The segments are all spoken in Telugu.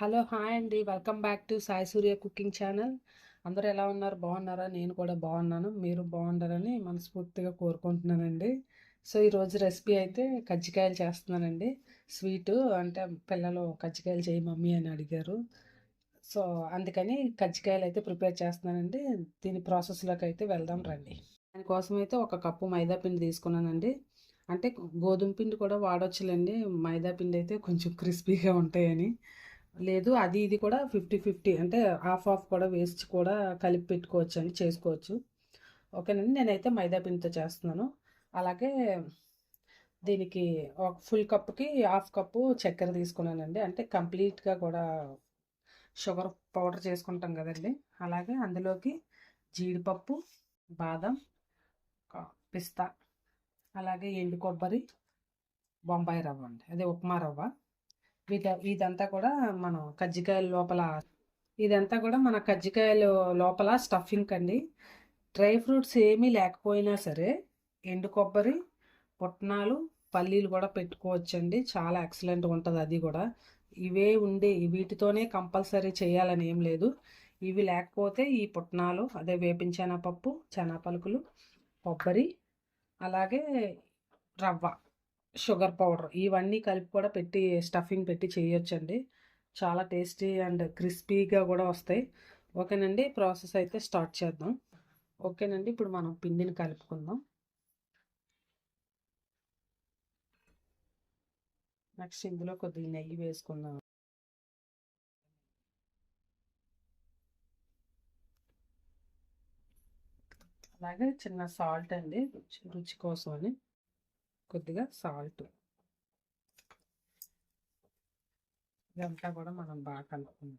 హలో హాయ్ అండి. Welcome back to Sai Surya cooking channel. అందరూ ఎలా ఉన్నారు? బాగున్నారా? నేను కూడా బాగున్నాను. మీరు బాగుండాలని మనస్ఫూర్తిగా కోరుకుంటున్నానండి. సో ఈరోజు రెసిపీ అయితే కజ్జికాయలు చేస్తున్నానండి. స్వీటు అంటే పిల్లలు కజ్జికాయలు చేయి మమ్మీ అని అడిగారు. సో అందుకని కజ్జికాయలు అయితే ప్రిపేర్ చేస్తున్నానండి. దీని ప్రాసెస్లోకి అయితే వెళ్దాం రండి. దానికోసం అయితే ఒక కప్పు మైదా పిండి తీసుకున్నానండి. అంటే గోధుమ పిండి కూడా వాడొచ్చులేండి. మైదా పిండి అయితే కొంచెం క్రిస్పీగా ఉంటాయని. లేదు అది ఇది కూడా ఫిఫ్టీ ఫిఫ్టీ. అంటే హాఫ్ హాఫ్ కూడా వేస్ట్ కూడా కలిపి పెట్టుకోవచ్చు అని చేసుకోవచ్చు. ఓకేనండి నేనైతే మైదా పిండితో చేస్తున్నాను. అలాగే దీనికి ఒక ఫుల్ కప్కి హాఫ్ కప్పు చక్కెర తీసుకున్నానండి. అంటే కంప్లీట్గా కూడా షుగర్ పౌడర్ చేసుకుంటాం కదండి. అలాగే అందులోకి జీడిపప్పు బాదం పిస్తా అలాగే ఎండు కొబ్బరి బొంబాయి రవ్వ అండి. అదే ఉప్మా రవ్వ. వీట ఇదంతా కూడా మనం కజ్జికాయల లోపల ఇదంతా కూడా మన కజ్జికాయల లోపల స్టఫింగ్ అండి. డ్రై ఫ్రూట్స్ ఏమీ లేకపోయినా సరే ఎండు కొబ్బరి పుట్నాలు పల్లీలు కూడా పెట్టుకోవచ్చండి. చాలా ఎక్సలెంట్గా ఉంటుంది అది కూడా. ఇవే ఉండే వీటితోనే కంపల్సరీ చేయాలని ఏం లేదు. ఇవి లేకపోతే ఈ పుట్నాలు అదే వేపించిన పప్పు పలుకులు కొబ్బరి అలాగే రవ్వ. షుగర్ పౌడర్ ఇవన్నీ కలిపి కూడా పెట్టి స్టఫింగ్ పెట్టి చేయొచ్చండి. చాలా టేస్టీ అండ్ క్రిస్పీగా కూడా వస్తాయి. ఓకేనండి ప్రాసెస్ అయితే స్టార్ట్ చేద్దాం. ఓకేనండి ఇప్పుడు మనం పిండిని కలుపుకుందాం. నెక్స్ట్ ఇందులో కొద్దిగా నెయ్యి వేసుకుందాం. అలాగే చిన్న సాల్ట్ అండి రుచి కోసం అని కొద్దిగా సాల్ట్. ఇదంతా కూడా మనం బాగా కలుపుకుందాం.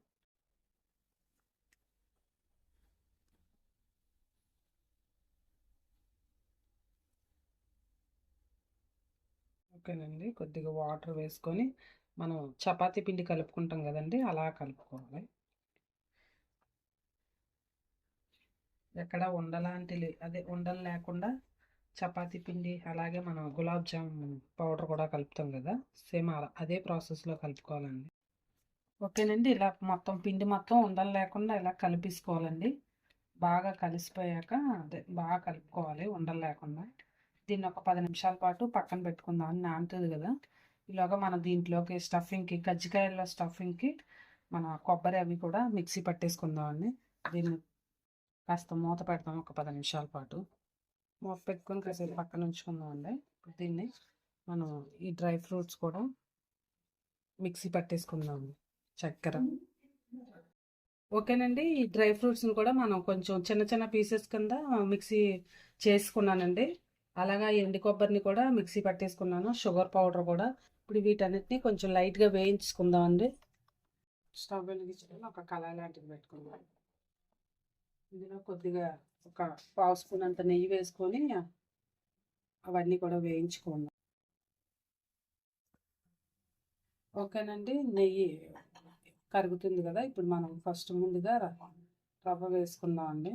ఓకేనండి కొద్దిగా వాటర్ వేసుకొని మనం చపాతీ పిండి కలుపుకుంటాం కదండి అలా కలుపుకోవాలి. ఎక్కడ ఉండలాంటి అదే ఉండలు లేకుండా చపాతి పిండి అలాగే మనం గులాబ్ జామ్ పౌడర్ కూడా కలుపుతాం కదా సేమ్ అదే ప్రాసెస్లో కలుపుకోవాలండి. ఓకేనండి ఇలా మొత్తం పిండి మొత్తం ఉండలు లేకుండా ఇలా కలిపేసుకోవాలండి. బాగా కలిసిపోయాక అదే బాగా కలుపుకోవాలి ఉండలు లేకుండా. దీన్ని ఒక పది నిమిషాల పాటు పక్కన పెట్టుకుందాం అని నానుతుంది కదా. ఇలాగా మనం దీంట్లోకి స్టఫింగ్కి కజ్జికాయల్లో స్టఫింగ్కి మన కొబ్బరి అవి కూడా మిక్సీ పట్టేసుకుందామండి. దీన్ని కాస్త మూత పెడతాం ఒక పది నిమిషాల పాటు. మూత పెట్టుకొని కాసేపు పక్కన ఉంచుకుందామండి. దీన్ని మనం ఈ డ్రై ఫ్రూట్స్ కూడా మిక్సీ పట్టేసుకుందాం. చక్కెర. ఓకేనండి. ఈ డ్రై ఫ్రూట్స్ని కూడా మనం కొంచెం చిన్న చిన్న పీసెస్ కింద మిక్సీ చేసుకున్నానండి. అలాగా ఎండి కొబ్బరిని కూడా మిక్సీ పట్టేసుకున్నాను. షుగర్ పౌడర్ కూడా. ఇప్పుడు వీటన్నిటిని కొంచెం లైట్గా వేయించుకుందామండి. స్టవ్ వెలిగించడం ఒక కళాయి లాంటిది పెట్టుకుందాం. ఇందులో కొద్దిగా ఒక పావు స్పూన్ అంత నెయ్యి వేసుకొని అవన్నీ కూడా వేయించుకుందాం ఓకేనండి నెయ్యి కరుగుతుంది కదా ఇప్పుడు మనం ఫస్ట్ ముందుగా రవ్వ వేసుకుందామండి.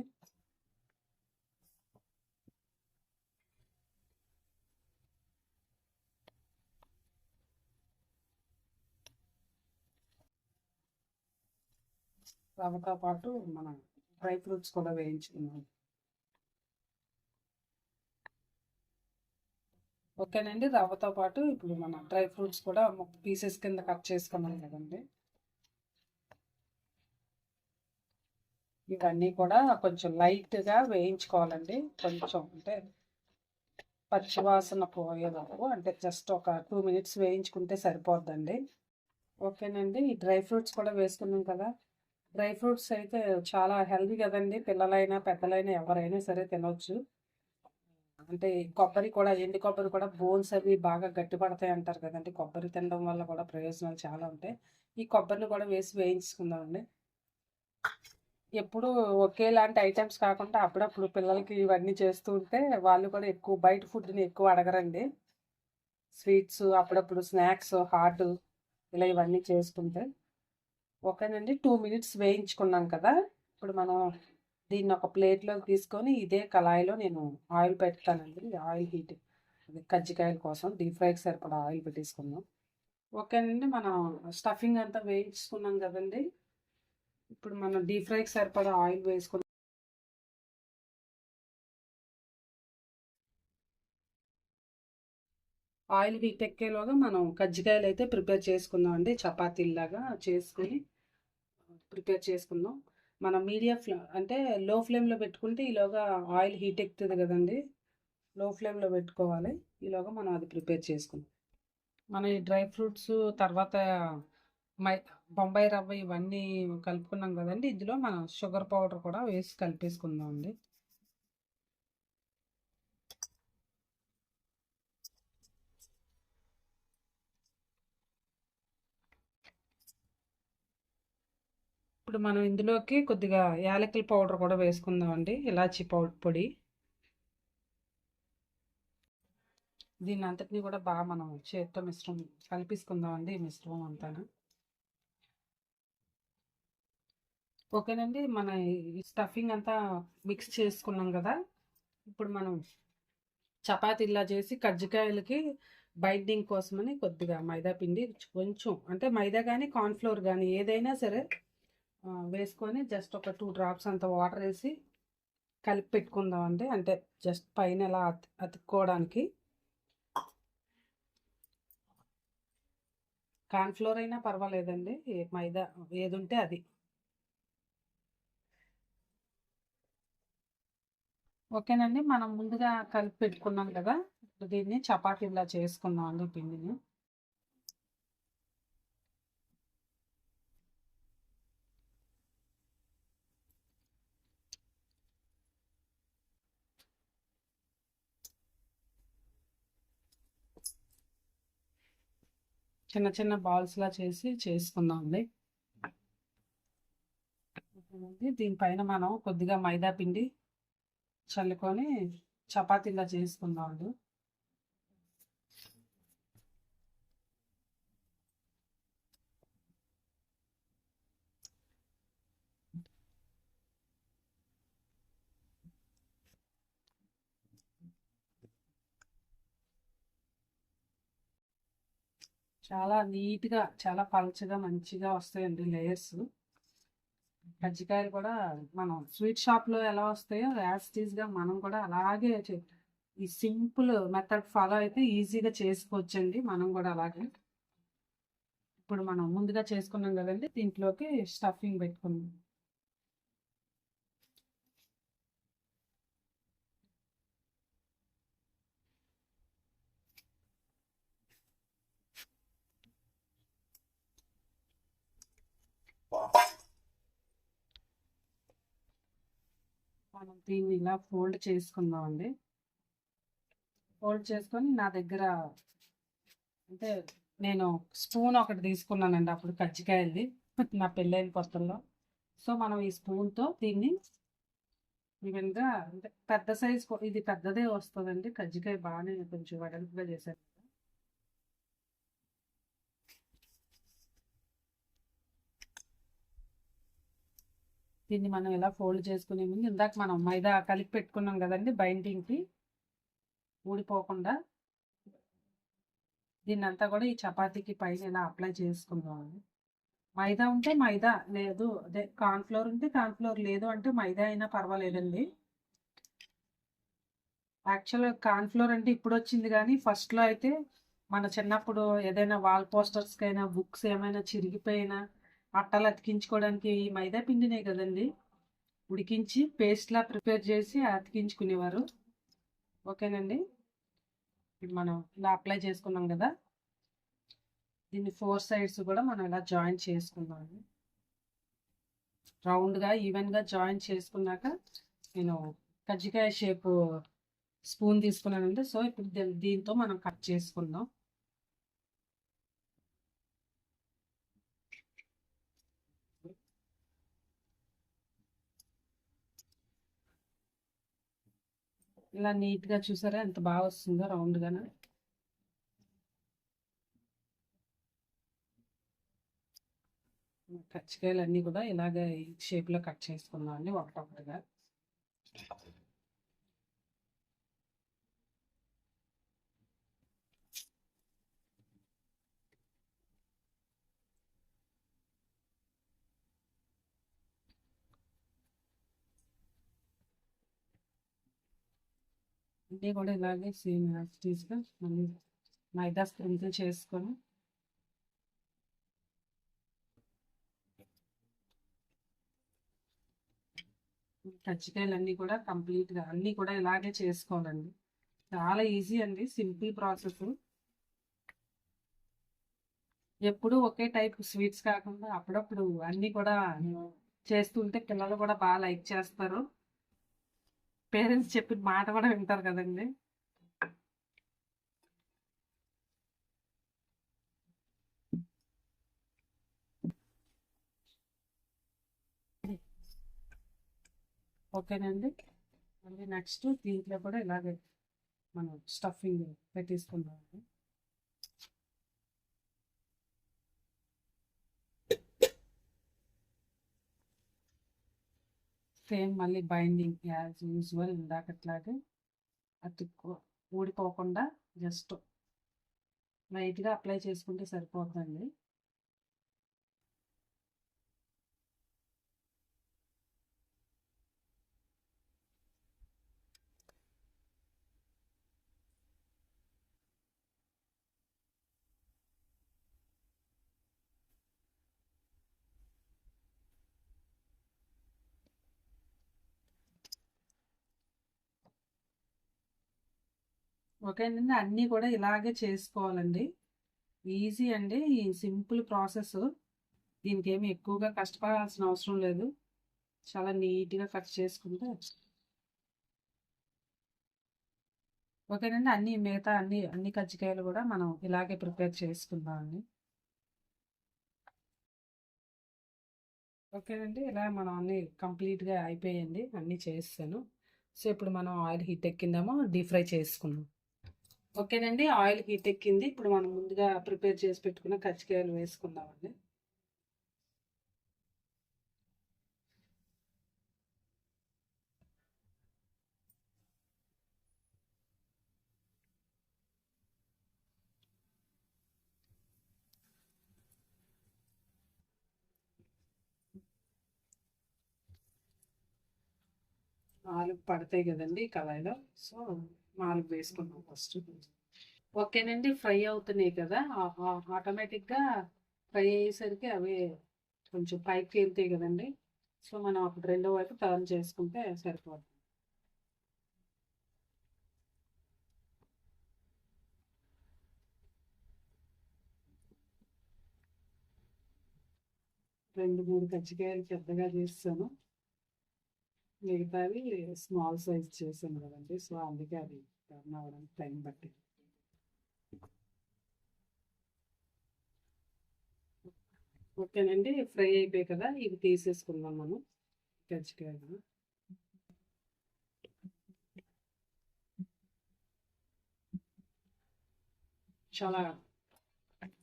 రవ్వతో పాటు మనం డ్రై ఫ్రూట్స్ కూడా వేయించుకున్నాం ఓకేనండి. రవ్వతో పాటు ఇప్పుడు మన డ్రై ఫ్రూట్స్ కూడా పీసెస్ కింద కట్ చేసుకున్నాం కదండి. ఇవన్నీ కూడా కొంచెం లైట్గా వేయించుకోవాలండి. కొంచెం అంటే పచ్చివాసన పోయేదాకు అంటే జస్ట్ ఒక టూ మినిట్స్ వేయించుకుంటే సరిపోద్దండి. ఓకేనండి. ఈ డ్రై ఫ్రూట్స్ కూడా వేసుకున్నాం కదా. డ్రై ఫ్రూట్స్ అయితే చాలా హెల్దీ కదండి. పిల్లలైనా పెద్దలైనా ఎవరైనా సరే తినవచ్చు అంటే కొబ్బరి కూడా ఎండి కొబ్బరి కూడా బోన్స్ అవి బాగా గట్టిపడతాయి అంటారు కదండి. కొబ్బరి తినడం వల్ల కూడా ప్రయోజనాలు చాలా ఉంటాయి. ఈ కొబ్బరిని కూడా వేసి వేయించుకుందామండి. ఎప్పుడు ఒకేలాంటి ఐటమ్స్ కాకుండా అప్పుడప్పుడు పిల్లలకి ఇవన్నీ చేస్తూ ఉంటే వాళ్ళు కూడా ఎక్కువ బయట ఫుడ్ని ఎక్కువ అడగరండి. స్వీట్స్ అప్పుడప్పుడు స్నాక్స్ హాట్ ఇలా ఇవన్నీ చేసుకుంటే. ఓకేనండి. టూ మినిట్స్ వేయించుకున్నాం కదా. ఇప్పుడు మనం దీన్ని ఒక ప్లేట్లోకి తీసుకొని ఇదే కళాయిలో నేను ఆయిల్ పెడతానండి. ఆయిల్ హీట్ కజ్జికాయల కోసం డీప్ ఫ్రైకి సరిపడా ఆయిల్ పెట్టేసుకుందాం. ఓకేనండి మనం స్టఫింగ్ అంతా వేయించుకున్నాం కదండి. ఇప్పుడు మనం డీప్ ఫ్రైకి సరిపడా ఆయిల్ వేసుకున్నాం. ఆయిల్ హీట్ ఎక్కేలోగా మనం కజ్జికాయలు అయితే ప్రిపేర్ చేసుకుందాం అండి. చపాతీలాగా చేసుకుని ప్రిపేర్ చేసుకుందాం. మనం మీడియం ఫ్లేమ్ అంటే లో ఫ్లేమ్లో పెట్టుకుంటే ఈలోగా ఆయిల్ హీట్ ఎక్కుతుంది కదండి. లో ఫ్లేమ్లో పెట్టుకోవాలి. ఈలోగా మనం అది ప్రిపేర్ చేసుకుందాం. మన ఈ డ్రై ఫ్రూట్స్ తర్వాత మై బొంబాయి రవ్వ ఇవన్నీ కలుపుకున్నాం కదండి. ఇందులో మనం షుగర్ పౌడర్ కూడా వేసి కలిపేసుకుందాం అండి ఇప్పుడు మనం ఇందులోకి కొద్దిగా యాలకుల పౌడర్ కూడా వేసుకుందామండి ఇలాచీ పౌడర్ పొడి. దీన్ని అంతటినీ కూడా బాగా మనం చేత్తో మిశ్రమం కలిపిసుకుందామండి ఈ మిశ్రమం అంతా ఓకేనండి మన ఈ స్టఫింగ్ అంతా మిక్స్ చేసుకున్నాం కదా. ఇప్పుడు మనం చపాతీలా చేసి కజ్జికాయలకి బైండింగ్ కోసమని కొద్దిగా మైదా పిండి కొంచెం అంటే మైదా కానీ కార్న్ఫ్లోర్ కానీ ఏదైనా సరే వేసుకొని జస్ట్ ఒక టూ డ్రాప్స్ అంత వాటర్ వేసి కలిపి పెట్టుకుందాం అండి. అంటే జస్ట్ పైన ఎలా అతుక్కోవడానికి. కార్న్ఫ్లోర్ అయినా పర్వాలేదండి. మైదా ఏది ఉంటే అది. ఓకేనండి. మనం ముందుగా కలిపి పెట్టుకున్నాం కదా. దీన్ని చపాతీలా చేసుకుందాం అండి పిండిని. చిన్న చిన్న బాల్స్లా చేసి చేసుకుందామండి దీనిపైన మనం కొద్దిగా మైదా పిండి చల్లుకొని చపాతీలా చేసుకుందామండి చాలా నీట్గా చాలా పలచగా మంచిగా వస్తాయండి లేయర్స్. కజ్జికాయలు కూడా మనం స్వీట్ షాప్లో ఎలా వస్తాయో యాస్టీస్గా మనం కూడా అలాగే ఈ సింపుల్ మెథడ్ ఫాలో అయితే ఈజీగా చేసుకోవచ్చండి మనం కూడా అలాగే. ఇప్పుడు మనం ముందుగా చేసుకున్నాం కదండి దీంట్లోకి స్టఫింగ్ పెట్టుకున్నాం మనం దీన్ని ఇలా ఫోల్డ్ చేసుకుందామండి. ఫోల్డ్ చేసుకొని నా దగ్గర అంటే నేను స్పూన్ ఒకటి తీసుకున్నానండి అప్పుడు కజ్జికాయలది నా పెళ్ళైన కొత్తల్లో. సో మనం ఈ స్పూన్తో దీన్ని ఈవెన్గా అంటే పెద్ద సైజ్ ఇది పెద్దదే వస్తుందండి. కజ్జికాయ బాగానే కొంచెం వెడల్పుగా చేశారు. దీన్ని మనం ఇలా ఫోల్డ్ చేసుకునే ముందు ఇందాక మనం మైదా కలిపి పెట్టుకున్నాం కదండి బైండింగ్కి ఊడిపోకుండా దీన్ని అంతా కూడా ఈ చపాతీకి పైన ఇలా అప్లై చేసుకుందాం. మైదా ఉంటే మైదా లేదు అదే కార్న్ఫ్లోర్ ఉంటే కార్న్ఫ్లోర్ లేదు అంటే మైదా అయినా పర్వాలేదండి. యాక్చువల్గా కార్న్ఫ్లోర్ అంటే ఇప్పుడు వచ్చింది కానీ ఫస్ట్లో అయితే మన చిన్నప్పుడు ఏదైనా వాల్ పోస్టర్స్కైనా బుక్స్ ఏమైనా చిరిగిపోయినా అట్టలు అతికించుకోవడానికి ఈ మైదా పిండినే కదండి. ఉడికించి పేస్ట్లా ప్రిపేర్ చేసి అతికించుకునేవారు. ఓకేనండి? ఇప్పుడు మనం ఇలా అప్లై చేసుకున్నాం కదా. దీన్ని ఫోర్ సైడ్స్ కూడా మనం ఇలా జాయిన్ చేసుకుందాం. రౌండ్గా ఈవెన్గా జాయిన్ చేసుకున్నాక నేను కజ్జికాయ షేపు స్పూన్ తీసుకున్నానండి. సో ఇప్పుడు దీంతో మనం కట్ చేసుకుందాం. ఇలా నీట్గా చూసారా? ఎంత బాగా వస్తుందో రౌండ్గానే కచ్చికాయలు అన్నీ కూడా ఇలాగ షేప్లో కట్ చేసుకుందాం అండి ఒకటొకటిగా. అన్నీ కూడా ఇలాగే సేమ్ యాక్టివ్స్గా మళ్ళీ మైదా స్ప్రింకిల్ చేసుకొని కజ్జికాయలు అన్నీ కూడా కంప్లీట్గా అన్నీ కూడా ఇలాగే చేసుకోవాలండి. చాలా ఈజీ అండి సింపుల్ ప్రాసెస్ ఎప్పుడు ఒకే టైప్ స్వీట్స్ కాకుండా అప్పుడప్పుడు అన్నీ కూడా చేస్తుంటే పిల్లలు కూడా బాగా లైక్ చేస్తారు. పేరెంట్స్ చెప్పిన మాట కూడా వింటారు కదండి. ఓకేనండి. మళ్ళీ నెక్స్ట్ దీంట్లో కూడా ఇలాగే మనం స్టఫింగ్ పెట్టేసుకుందామండి. సేమ్ మళ్ళీ బైండింగ్ యాజ్ యూజువల్ ఇందాకట్లాగే అతుక్కో ఊడిపోకుండా జస్ట్ లైట్గా అప్లై చేసుకుంటే సరిపోతుంది ఓకేనండి అన్నీ కూడా ఇలాగే చేసుకోవాలండి. ఈజీ అండి. ఈ సింపుల్ ప్రాసెస్. దీనికి ఏమి ఎక్కువగా కష్టపడాల్సిన అవసరం లేదు. చాలా నీట్గా కట్ చేసుకుంటే ఓకేనండి అన్ని మిగతా అన్ని అన్ని కజ్జికాయలు కూడా మనం ఇలాగే ప్రిపేర్ చేసుకుందామండి ఓకేనండి ఇలా మనం అన్ని కంప్లీట్గా అయిపోయింది అన్నీ చేస్తాను. సో ఇప్పుడు మనం ఆయిల్ హీట్ ఎక్కిందామో డీప్ ఫ్రై చేసుకుందాం. ఓకేనండి ఆయిల్ హీట్ ఎక్కింది. ఇప్పుడు మనం ముందుగా ప్రిపేర్ చేసి పెట్టుకున్న కచ్చికాయలు వేసుకుందామండి. ఆలు పడతాయి కదండి కళాయిలో. సో నాలుగు వేసుకున్నాం ఫస్ట్ ఓకేనండి ఫ్రై అవుతున్నాయి కదా. ఆటోమేటిక్గా ఫ్రై అయ్యేసరికి అవి కొంచెం పైకి తేలుతాయి కదండి. సో మనం అప్పుడు రెండో వైపు టర్న్ చేసుకుంటే సరిపోతుంది. రెండు మూడు కజ్జికాయలు పెద్దగా చేస్తాను. మిగతావి స్మాల్ సైజ్ చేశాను కదండి. సో అందుకే అది టర్న్ అవ్వడానికి టైం పట్టింది. ఓకేనండి. ఫ్రై అయిపోయాయి కదా ఇవి తీసేసుకుందాం మనం. కజ్జికాయలు చాలా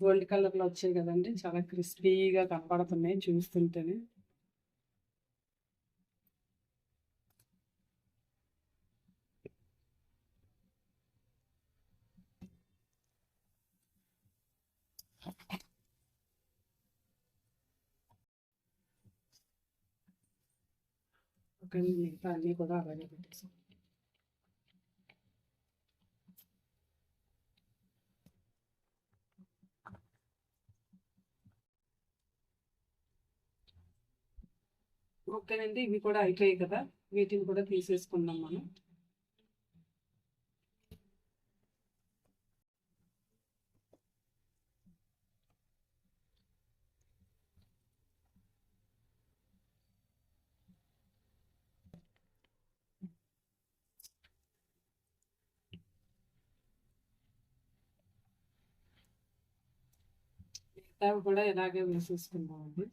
గోల్డ్ కలర్లో వచ్చాయి కదండి. చాలా క్రిస్పీగా కనపడుతున్నాయి చూస్తుంటేనే. పక్కన మిగతా అన్నీ కూడా అలాగే పెట్టేసాం ఓకేనండి ఇవి కూడా అయిపోయాయి కదా. వీటిని కూడా తీసేసుకుందాం మనం. మిగతావి కూడా ఇలాగే వేసేసుకుందామండి.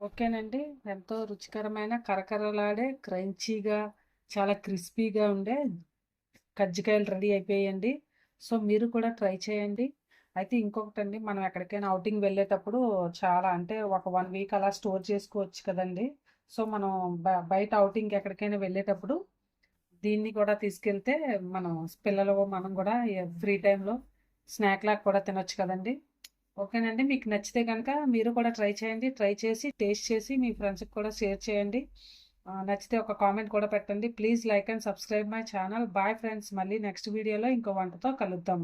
ఓకేనండి. ఎంతో రుచికరమైన కరకరలాడే క్రంచీగా చాలా క్రిస్పీగా ఉండే కజ్జికాయలు రెడీ అయిపోయాయండి. సో మీరు కూడా ట్రై చేయండి. అయితే ఇంకొకటి అండి మనం ఎక్కడికైనా అవుటింగ్ వెళ్ళేటప్పుడు చాలా అంటే ఒక వన్ వీక్ అలా స్టోర్ చేసుకోవచ్చు కదండి. సో మనం బయట అవుటింగ్ ఎక్కడికైనా వెళ్ళేటప్పుడు దీన్ని కూడా తీసుకెళ్తే మనం పిల్లలు మనం కూడా ఫ్రీ టైంలో స్నాక్ లాగా కూడా తినొచ్చు కదండి. ఓకేనండి మీకు నచ్చితే కనుక మీరు కూడా ట్రై చేయండి. ట్రై చేసి టేస్ట్ చేసి మీ ఫ్రెండ్స్కి కూడా షేర్ చేయండి. నచ్చితే ఒక కామెంట్ కూడా పెట్టండి. Please like and subscribe my channel. Bye friends మళ్ళీ నెక్స్ట్ వీడియోలో ఇంకో వంటతో కలుద్దాం.